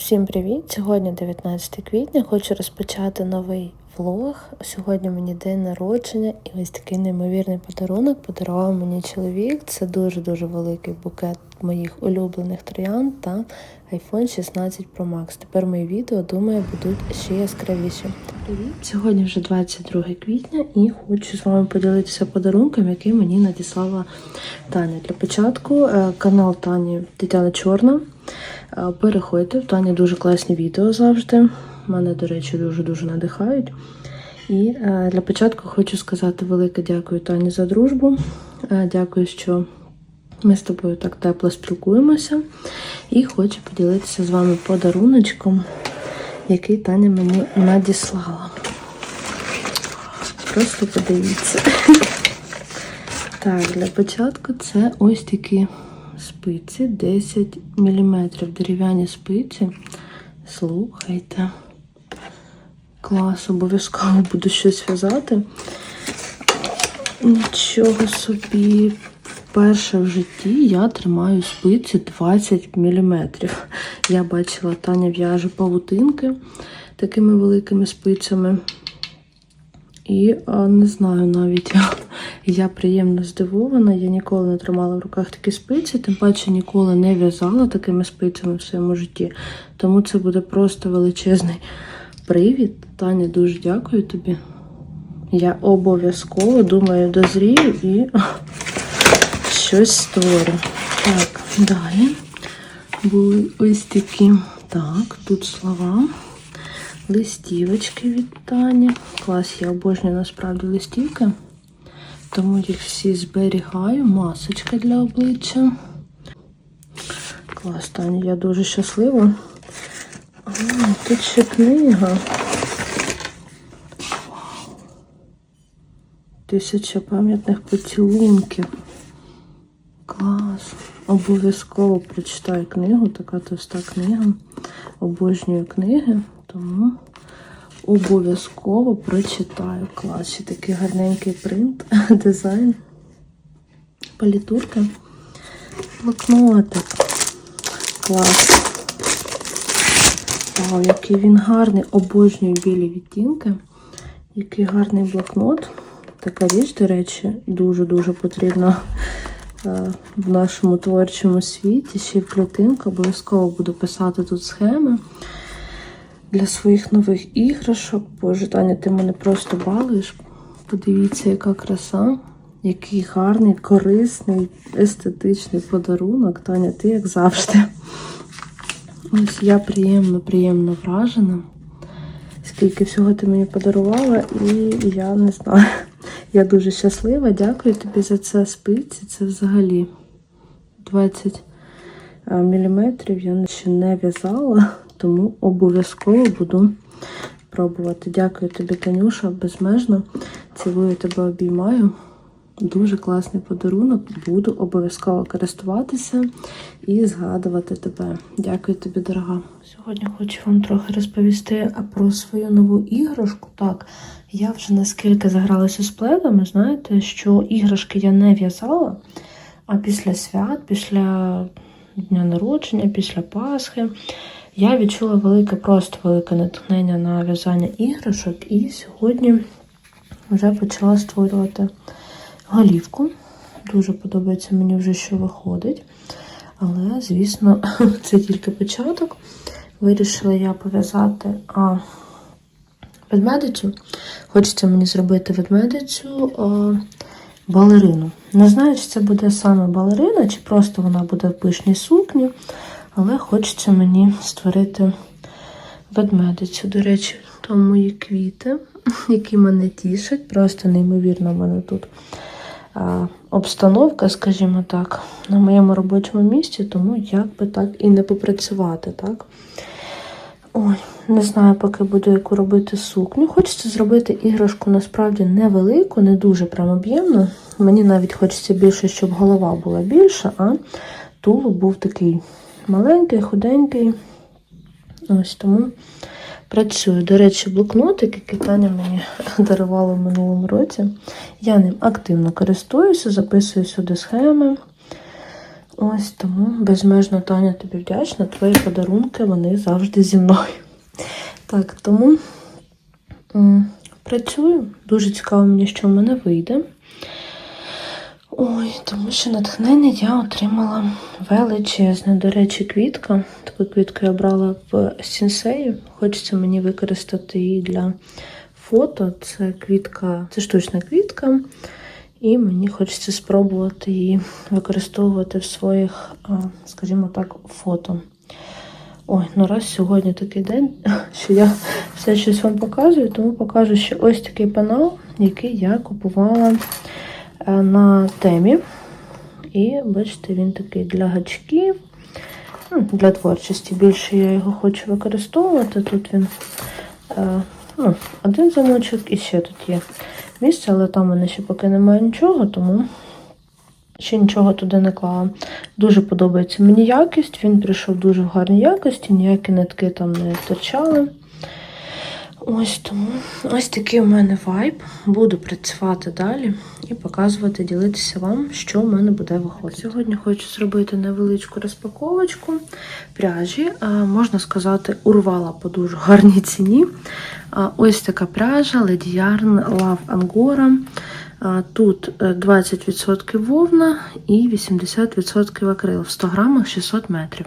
Всім привіт! Сьогодні 19 квітня. Хочу розпочати новий влог. Сьогодні мені день народження і ось такий неймовірний подарунок подарував мені чоловік. Це дуже-дуже великий букет моїх улюблених троянд та iPhone 16 Pro Max. Тепер мої відео, думаю, будуть ще яскравіші. Привіт! Сьогодні вже 22 квітня і хочу з вами поділитися подарунком, який мені надіслала Таня. Для початку е, канал Тані Тетяна Чорна. Е, Переходьте, в Тані дуже класні відео завжди. Мене, до речі, дуже-дуже надихають. І е, для початку хочу сказати велике дякую Тані за дружбу. Дякую, що ми з тобою так тепло спілкуємося. І хочу поділитися з вами подаруночком, який Таня мені надіслала. Просто подивіться. Так, для початку це ось такі спиці 10 мм. Дерев'яні спиці. Слухайте. Клас, обов'язково буду щось в'язати. Нічого собі. Вперше в житті я тримаю спиці 20 мм. Я бачила, Таня в'яже павутинки такими великими спицями. І а, не знаю навіть, я приємно здивована. Я ніколи не тримала в руках такі спиці, тим паче ніколи не в'язала такими спицями в своєму житті. Тому це буде просто величезний привід. Таня, дуже дякую тобі. Я обов'язково думаю, дозрію і щось створю. Так, далі були ось такі. Так, тут слова листівочки від Тані. Клас, я обожнюю насправді листівки, тому їх всі зберігаю. Масочка для обличчя. Клас, Таня, я дуже щаслива. А, тут ще книга. Тисяча пам'ятних поцілунків. Клас. Обов'язково прочитаю книгу, така товста книга. Обожнюю книги, тому обов'язково прочитаю. Клас. Ще такий гарненький принт, дизайн, палітурка, блокнотик. Клас. Вау, який він гарний. Обожнюю білі відтінки. Який гарний блокнот. Така річ, до речі, дуже-дуже потрібна в нашому творчому світі. Ще й клітинка. Обов'язково буду писати тут схеми для своїх нових іграшок. Боже, Таня, ти мене просто балуєш. Подивіться, яка краса, який гарний, корисний, естетичний подарунок. Таня, ти як завжди. Ось я приємно, приємно вражена. Скільки всього ти мені подарувала, і я не знаю. Я дуже щаслива. Дякую тобі за це спиці. Це взагалі 20 міліметрів. Я ще не в'язала, тому обов'язково буду пробувати. Дякую тобі, Танюша, безмежно. Цілую тебе, обіймаю. Дуже класний подарунок. Буду обов'язково користуватися і згадувати тебе. Дякую тобі, дорога. Сьогодні хочу вам трохи розповісти про свою нову іграшку. Так, я вже наскільки загралася з пледами, знаєте, що іграшки я не в'язала, а після свят, після дня народження, після Пасхи. Я відчула велике, просто велике натхнення на в'язання іграшок, і сьогодні вже почала створювати голівку. Дуже подобається мені вже, що виходить. Але, звісно, це тільки початок. Вирішила я пов'язати а, ведмедицю. Хочеться мені зробити ведмедицю а, балерину. Не знаю, чи це буде саме балерина, чи просто вона буде в пишній сукні, але хочеться мені створити ведмедицю. До речі, там мої квіти, які мене тішать. Просто неймовірно в мене тут а, обстановка, скажімо так, на моєму робочому місці, тому як би так і не попрацювати, так? Ой, не знаю, поки буду яку робити сукню. Хочеться зробити іграшку насправді невелику, не дуже прям об'ємну. Мені навіть хочеться більше, щоб голова була більша, а тулуб був такий маленький, худенький. Ось тому працюю. До речі, блокнотик, який Таня мені дарувала в минулому році. Я ним активно користуюся, записую сюди схеми. Ось тому безмежно Таня тобі вдячна. Твої подарунки вони завжди зі мною. Так, тому працюю. Дуже цікаво мені, що в мене вийде. Ой, тому що натхнення я отримала величезне. До речі, квітка. Таку квітку я брала в сінсеї. Хочеться мені використати її для фото. Це квітка, це штучна квітка. І мені хочеться спробувати її використовувати в своїх, скажімо так, фото. Ой, ну раз сьогодні такий день, що я все щось вам показую, тому покажу, що ось такий пенал, який я купувала е, на темі. І бачите, він такий для гачків, ну, для творчості. Більше я його хочу використовувати. Тут він е, ну, один замочок і ще тут є місце, але там у мене ще поки немає нічого, тому ще нічого туди не клала. Дуже подобається мені якість, він прийшов дуже в гарній якості, ніякі нитки там не торчали. Ось тому ось такий у мене вайб. Буду працювати далі і показувати, ділитися вам, що в мене буде виходити. Сьогодні хочу зробити невеличку розпаковочку пряжі. Можна сказати, урвала по дуже гарній ціні. Ось така пряжа Lady Yarn Love Angora. Тут е, 20% вовна і 80% акрил. В 100 грамах 600 метрів.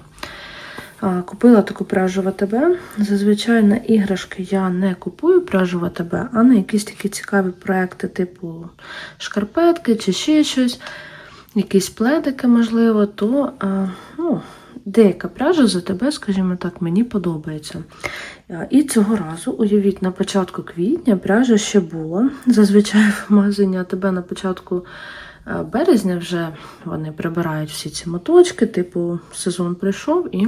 Купила таку пряжу в. Зазвичай на іграшки я не купую пряжу в а на якісь такі цікаві проекти, типу шкарпетки чи ще щось, якісь пледики, можливо, то ну, деяка пряжа з АТБ, скажімо так, мені подобається. І цього разу, уявіть, на початку квітня пряжа ще була. Зазвичай в магазині АТБ на початку березня вже вони прибирають всі ці моточки, типу сезон прийшов і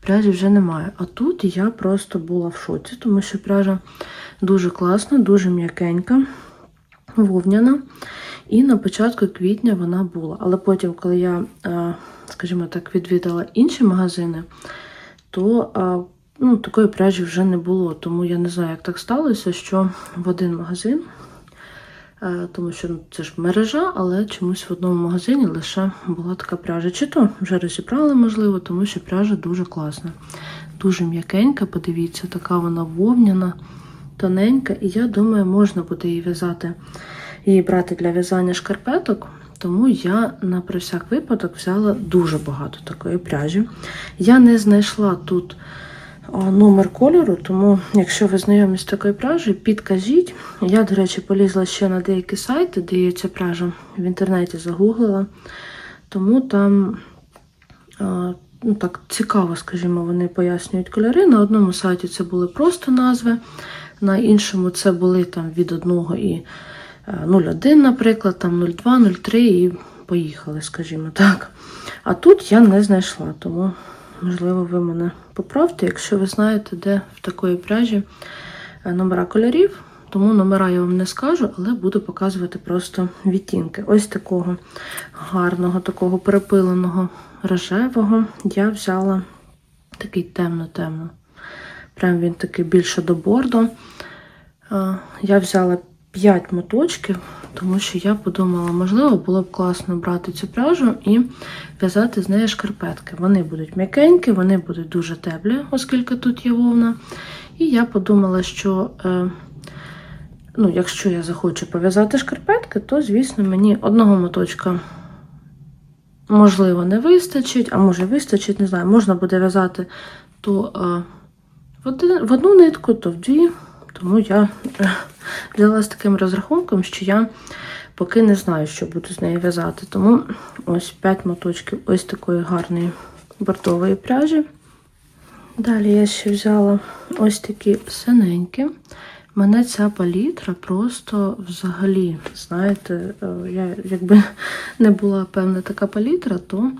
пряжі вже немає. А тут я просто була в шоці, тому що пряжа дуже класна, дуже м'якенька, вовняна. І на початку квітня вона була. Але потім, коли я, е, скажімо так, відвідала інші магазини, то е, ну, такої пряжі вже не було. Тому я не знаю, як так сталося, що в один магазин, е, тому що ну, це ж мережа, але чомусь в одному магазині лише була така пряжа. Чи то вже розібрали, можливо, тому що пряжа дуже класна. Дуже м'якенька, подивіться, така вона вовняна, тоненька, і я думаю, можна буде її в'язати, її брати для в'язання шкарпеток. Тому я на про всяк випадок взяла дуже багато такої пряжі. Я не знайшла тут номер кольору, тому якщо ви знайомі з такою пряжею, підкажіть. Я, до речі, полізла ще на деякі сайти, де є ця пряжа в інтернеті загуглила. Тому там ну, так цікаво, скажімо, вони пояснюють кольори. На одному сайті це були просто назви, на іншому це були там від 1 і е, 0,1, наприклад, там 0,2, 0,3 і поїхали, скажімо так. А тут я не знайшла, тому, можливо, ви мене поправте, якщо ви знаєте, де в такої пряжі е, номера кольорів. Тому номера я вам не скажу, але буду показувати просто відтінки. Ось такого гарного, такого перепиленого рожевого я взяла такий темно-темно. Прям він такий більше до бордо. Я взяла 5 моточків, тому що я подумала, можливо, було б класно брати цю пряжу і в'язати з неї шкарпетки. Вони будуть м'якенькі, вони будуть дуже теплі, оскільки тут є вовна. І я подумала, що е, ну, якщо я захочу пов'язати шкарпетки, то, звісно, мені одного моточка. Можливо, не вистачить, а може вистачить, не знаю, можна буде в'язати то е, в, одну нитку, то в дві. Тому я е, взяла з таким розрахунком, що я поки не знаю, що буду з нею в'язати. Тому ось 5 моточків ось такої гарної бортової пряжі. Далі я ще взяла ось такі синенькі. Мене ця палітра просто взагалі, знаєте, е, я якби не була певна така палітра, то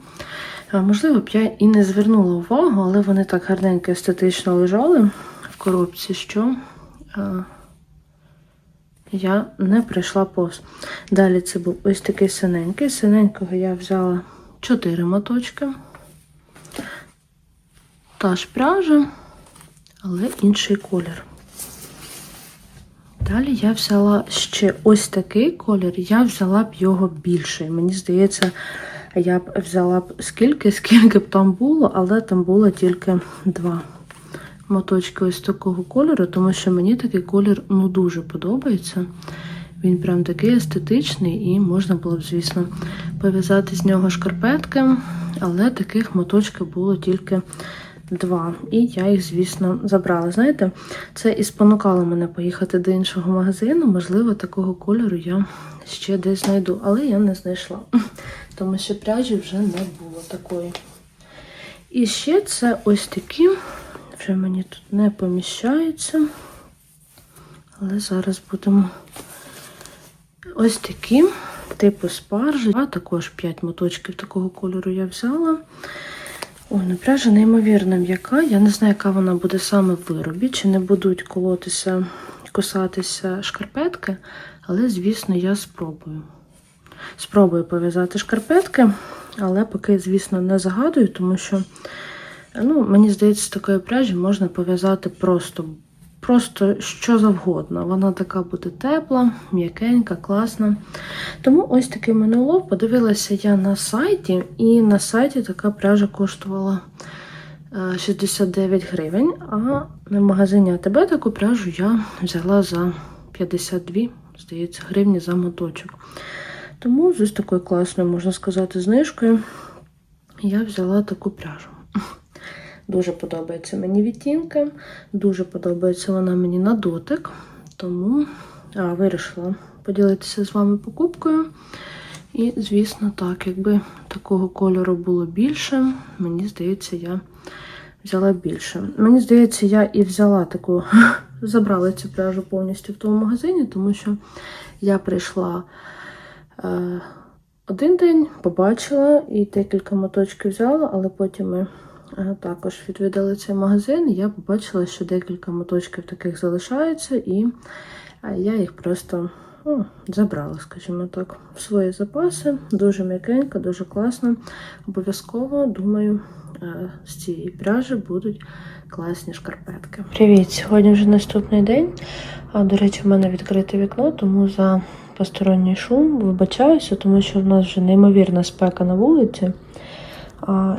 е, можливо б я і не звернула увагу, але вони так гарненько естетично лежали в коробці, що е, я не прийшла повз. Далі це був ось такий синенький. Синенького я взяла 4 моточки. Та ж пряжа, але інший колір. Далі я взяла ще ось такий колір, я взяла б його більший. Мені здається, я б взяла б скільки, скільки б там було, але там було тільки два моточки ось такого кольору, тому що мені такий колір ну дуже подобається. Він прям такий естетичний, і можна було б, звісно, пов'язати з нього шкарпетки, але таких моточків було тільки два. І я їх, звісно, забрала. Знаєте, це і спонукало мене поїхати до іншого магазину. Можливо, такого кольору я ще десь знайду, але я не знайшла, тому що пряжі вже не було такої. І ще це ось такі, вже мені тут не поміщається. Але зараз будемо ось такі, типу спаржі. А також 5 моточків такого кольору я взяла. Ой, ну пряжа неймовірно м'яка. Я не знаю, яка вона буде саме в виробі, чи не будуть колотися, кусатися шкарпетки, але, звісно, я спробую. Спробую пов'язати шкарпетки, але поки, звісно, не загадую, тому що, ну, мені здається, з такої пряжі можна пов'язати просто, просто що завгодно. Вона така буде тепла, м'якенька, класна. Тому ось такий мене. Подивилася я на сайті, і на сайті така пряжа коштувала е, 69 гривень, а на магазині АТБ таку пряжу я взяла за 52, здається, гривні за моточок. Тому з ось такою класною, можна сказати, знижкою я взяла таку пряжу. Дуже подобається мені відтінки, дуже подобається вона мені на дотик, тому а, вирішила поділитися з вами покупкою. І, звісно, так, якби такого кольору було більше, мені здається, я взяла більше. Мені здається, я і взяла таку, забрала цю пряжу повністю в тому магазині, тому що я прийшла е, один день, побачила і декілька моточків взяла, але потім ми також відвідали цей магазин, я побачила, що декілька моточків таких залишаються, і я їх просто ну, забрала, скажімо так, в свої запаси. Дуже м'якенько, дуже класно. Обов'язково, думаю, е, з цієї пряжі будуть класні шкарпетки. Привіт! Сьогодні вже наступний день. А, до речі, в мене відкрите вікно, тому за посторонній шум вибачаюся, тому що в нас вже неймовірна спека на вулиці.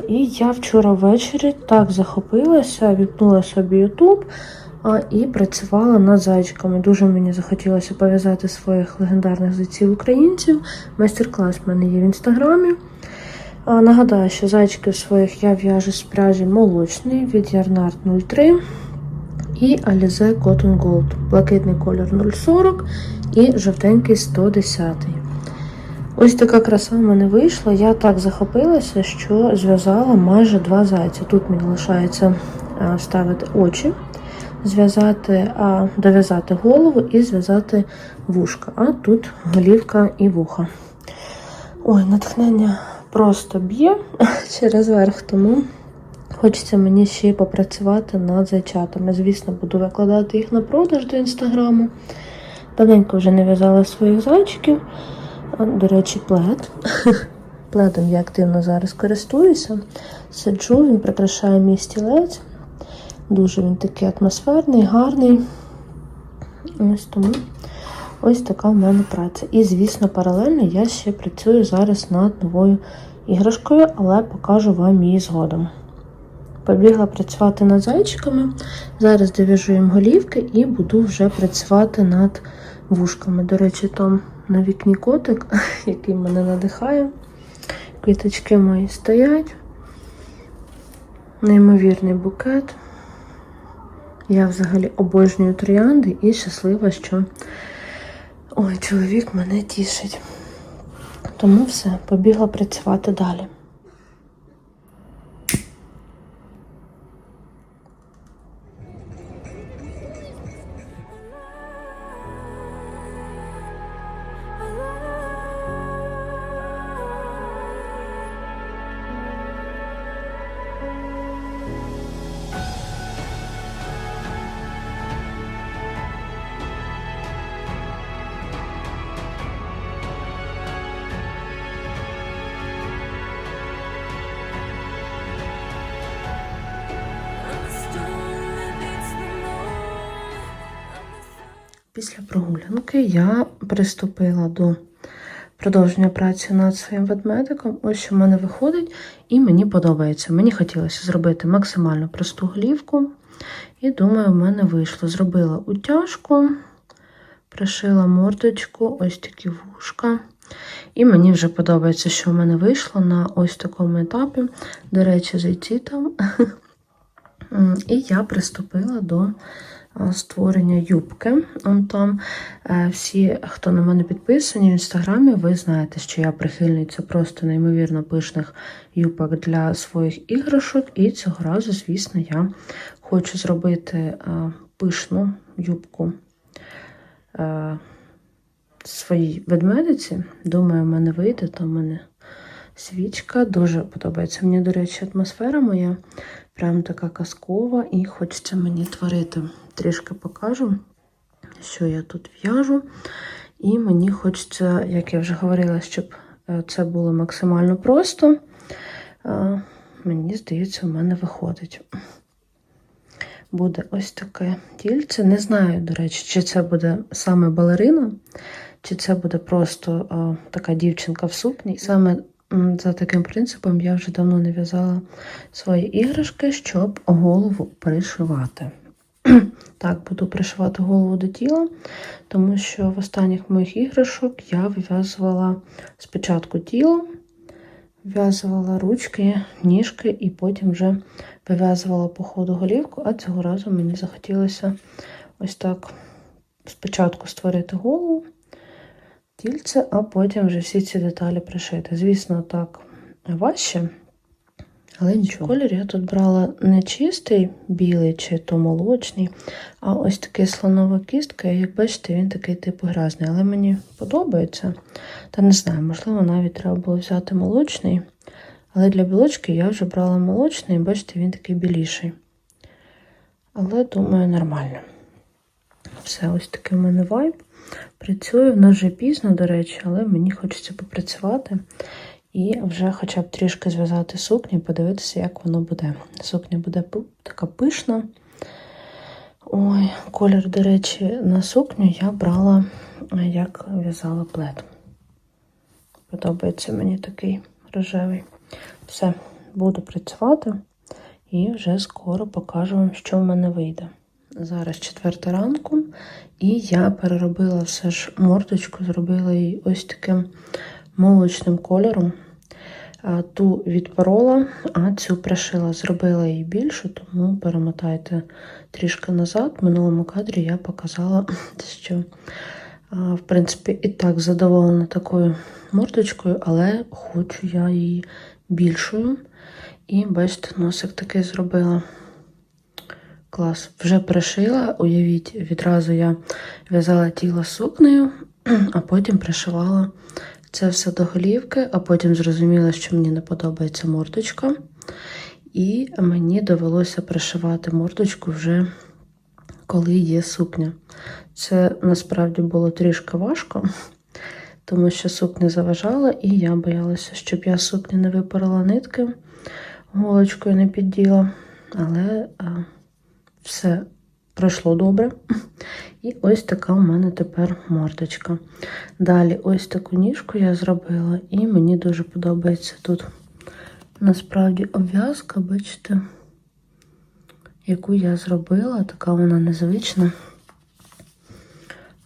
І я вчора ввечері так захопилася, віпнула собі YouTube і працювала над зайчиками. Дуже мені захотілося пов'язати своїх легендарних зайців українців. Майстер-клас в мене є в інстаграмі. Нагадаю, що зайчиків своїх я в'яжу з пряжі молочний від Ярнард 03 і Alize Cotton Gold. Блакитний колір 040 і жовтенький 110. Ось така краса в мене вийшла. Я так захопилася, що зв'язала майже два зайці. Тут мені лишається а, вставити очі, зв'язати, дов'язати голову і зв'язати вушка. А тут голівка і вуха. Ой, натхнення просто б'є через верх, тому хочеться мені ще й попрацювати над зайчатами. Звісно, буду викладати їх на продаж до інстаграму. Давненько вже не в'язала своїх зайчиків. До речі, плед. Пледом я активно зараз користуюся. Сиджу, він прикрашає мій стілець. Дуже він такий атмосферний, гарний. Ось тому ось така в мене праця. І, звісно, паралельно я ще працюю зараз над новою іграшкою, але покажу вам її згодом. Побігла працювати над зайчиками. Зараз дов'яжу їм голівки і буду вже працювати над вушками. До речі, там на вікні котик, який мене надихає. Квіточки мої стоять. Неймовірний букет. Я взагалі обожнюю троянди і щаслива, що ой, чоловік мене тішить. Тому все, побігла працювати далі. Після прогулянки я приступила до продовження праці над своїм ведмедиком. Ось що в мене виходить, і мені подобається. Мені хотілося зробити максимально просту голівку. І думаю, в мене вийшло. Зробила утяжку, пришила мордочку, ось такі вушка. І мені вже подобається, що в мене вийшло на ось такому етапі. До речі, зайти там. І я приступила до створення юбки. Он там е, всі, хто на мене підписані в інстаграмі, ви знаєте, що я прихильниця просто неймовірно пишних юбок для своїх іграшок. І цього разу, звісно, я хочу зробити е, пишну юбку е, своїй ведмедиці. Думаю, в мене вийде, то в мене свічка. Дуже подобається мені, до речі, атмосфера моя. Прям така казкова, і хочеться мені творити. Трішки покажу, що я тут в'яжу. І мені хочеться, як я вже говорила, щоб е, це було максимально просто. Е, Мені здається, в мене виходить. Буде ось таке тільце. Не знаю, до речі, чи це буде саме балерина, чи це буде просто е, така дівчинка в сукні. Саме за таким принципом я вже давно не в'язала свої іграшки, щоб голову пришивати. Так, буду пришивати голову до тіла, тому що в останніх моїх іграшок я вив'язувала спочатку тіло, в'язувала ручки, ніжки і потім вже вив'язувала по ходу голівку, а цього разу мені захотілося ось так спочатку створити голову, тільце, а потім вже всі ці деталі пришити. Звісно, так важче, але нічого. Колір я тут брала не чистий білий чи то молочний, а ось такий слонова кістка. І як бачите, він такий типу грязний, але мені подобається. Та не знаю, можливо, навіть треба було взяти молочний. Але для білочки я вже брала молочний, і бачите, він такий біліший. Але думаю, нормально. Все, ось такий в мене вайб. Працюю, в нас вже пізно, до речі, але мені хочеться попрацювати і вже хоча б трішки зв'язати сукню подивитися, як воно буде. Сукня буде така пишна. Ой, колір, до речі, на сукню я брала, е, як в'язала плед. Подобається мені такий рожевий. Все, буду працювати і вже скоро покажу вам, що в мене вийде. Зараз четверта ранку, і я переробила все ж мордочку, зробила її ось таким молочним кольором. Ту відпорола, а цю пришила. Зробила її більшу, тому перемотайте трішки назад. В минулому кадрі я показала, що, в принципі, і так задоволена такою мордочкою, але хочу я її більшою. І бачите, носик такий зробила. Клас. Вже пришила, уявіть, відразу я в'язала тіло сукнею, а потім пришивала це все до голівки, а потім зрозуміла, що мені не подобається мордочка. І мені довелося пришивати мордочку вже коли є сукня. Це насправді було трішки важко, тому що сукня заважала, і я боялася, щоб я сукню не випарила нитки, голочкою не підділа. Але а, все пройшло добре. І ось така у мене тепер мордочка. Далі ось таку ніжку я зробила, і мені дуже подобається тут насправді обв'язка, бачите, яку я зробила, така вона незвична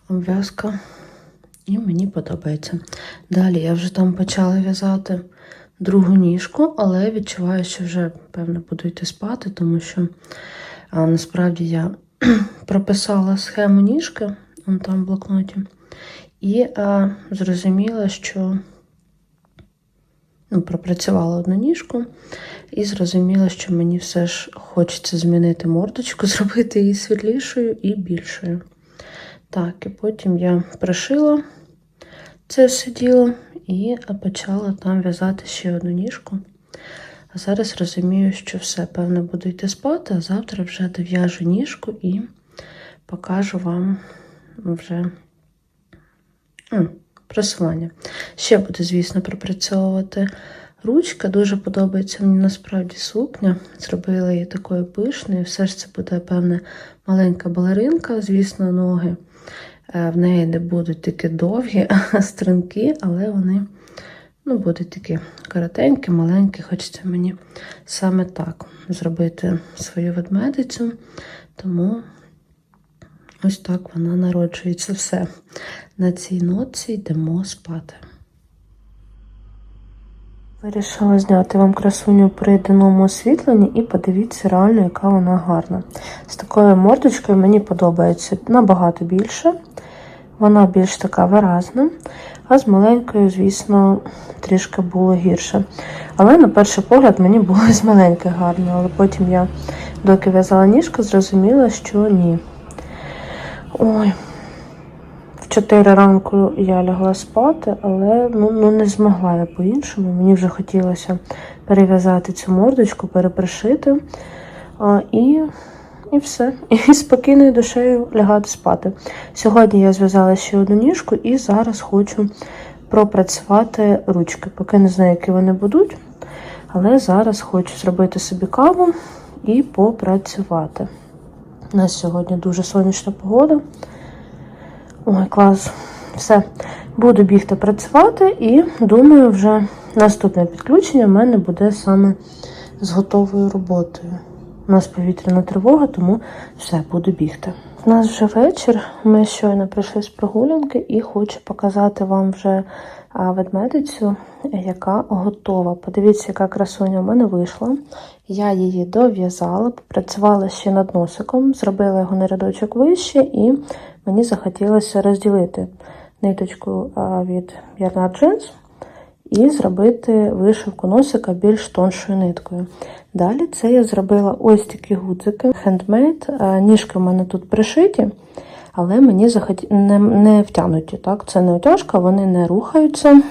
обв'язка. І мені подобається. Далі я вже там почала в'язати другу ніжку, але відчуваю, що вже, певно, буду йти спати, тому що а, насправді я прописала схему ніжки, вон там в блокноті, і а, зрозуміла, що ну, пропрацювала одну ніжку, і зрозуміла, що мені все ж хочеться змінити мордочку, зробити її світлішою і більшою. Так, і потім я пришила це все діло і почала там в'язати ще одну ніжку. А зараз розумію, що все, певно, буду йти спати, а завтра вже дов'яжу ніжку і покажу вам вже м, просування. Ще буду, звісно, пропрацьовувати ручка. Дуже подобається мені насправді сукня. Зробила її такою пишною. Все ж це буде, певне, маленька балеринка, звісно, ноги. Е, В неї не будуть такі довгі стринки, але вони ну, будуть такі коротенькі, маленькі. Хочеться мені саме так зробити свою ведмедицю. Тому ось так вона народжується все. На цій ноці йдемо спати. Вирішила зняти вам красуню при денному освітленні і подивіться реально, яка вона гарна. З такою мордочкою мені подобається набагато більше. Вона більш така виразна, а з маленькою, звісно, трішки було гірше. Але на перший погляд мені було з маленькою гарно, але потім я, доки в'язала ніжку, зрозуміла, що ні. Ой, в 4 ранку я лягла спати, але ну, ну не змогла я по-іншому. Мені вже хотілося перев'язати цю мордочку, перепришити. А, і, і все. І спокійною душею лягати спати. Сьогодні я зв'язала ще одну ніжку і зараз хочу пропрацювати ручки. Поки не знаю, які вони будуть. Але зараз хочу зробити собі каву і попрацювати. У нас сьогодні дуже сонячна погода. Ой, клас. Все. Буду бігти працювати і думаю, вже наступне підключення в мене буде саме з готовою роботою. У нас повітряна тривога, тому все, буду бігти. У нас вже вечір. Ми щойно прийшли з прогулянки і хочу показати вам вже ведмедицю, яка готова. Подивіться, яка красуня в мене вийшла. Я її дов'язала, попрацювала ще над носиком, зробила його на рядочок вище, і мені захотілося розділити ниточку від Ярна Джинс і зробити вишивку носика більш тоншою ниткою. Далі це я зробила ось такі гудзики, хендмейд. Ніжки в мене тут пришиті, але мені захоті... не, не втягнуті. Так? Це не утяжка, вони не рухаються.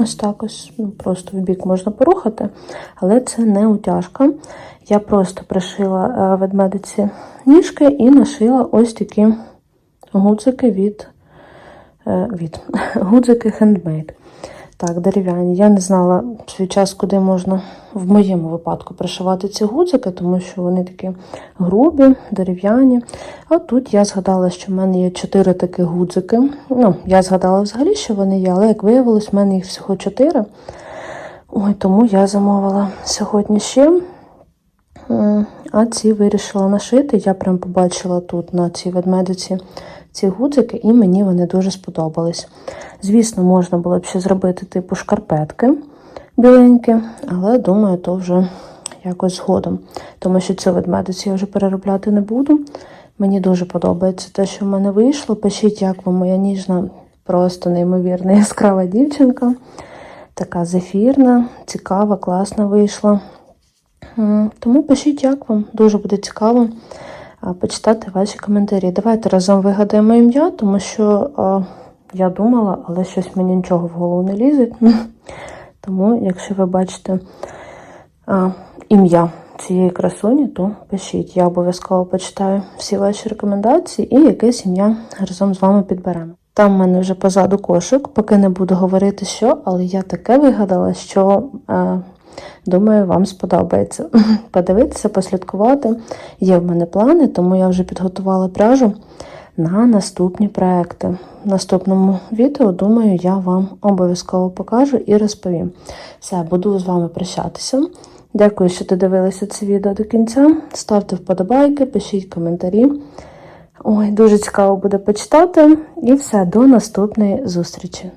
Ось так ось, ну, просто в бік можна порухати, але це не утяжка. Я просто пришила е, ведмедиці ніжки і нашила ось такі гудзики від, е, від гудзики хендмейд. Так, дерев'яні. Я не знала свій час, куди можна в моєму випадку пришивати ці гудзики, тому що вони такі грубі, дерев'яні. А тут я згадала, що в мене є чотири такі гудзики. Ну, я згадала взагалі, що вони є, але як виявилось, в мене їх всього чотири. Ой, тому я замовила сьогодні ще. А ці вирішила нашити. Я прям побачила тут на цій ведмедиці ці гудзики, і мені вони дуже сподобались. Звісно, можна було б ще зробити типу шкарпетки біленькі, але думаю, то вже якось згодом. Тому що цю ведмедицю я вже переробляти не буду. Мені дуже подобається те, що в мене вийшло. Пишіть, як вам моя ніжна, просто неймовірна яскрава дівчинка. Така зефірна, цікава, класна вийшла. Тому пишіть, як вам. Дуже буде цікаво почитати ваші коментарі. Давайте разом вигадаємо ім'я, тому що я думала, але щось мені нічого в голову не лізе. Тому, якщо ви бачите ім'я цієї красуні, то пишіть. Я обов'язково почитаю всі ваші рекомендації і якесь ім'я разом з вами підберемо. Там в мене вже позаду кошик, поки не буду говорити, що, але я таке вигадала, що думаю, вам сподобається. Подивитися, послідкувати. Є в мене плани, тому я вже підготувала пряжу на наступні проекти. В наступному відео, думаю, я вам обов'язково покажу і розповім. Все, буду з вами прощатися. Дякую, що додивилися це відео до кінця. Ставте вподобайки, пишіть коментарі. Ой, дуже цікаво буде почитати. І все, до наступної зустрічі!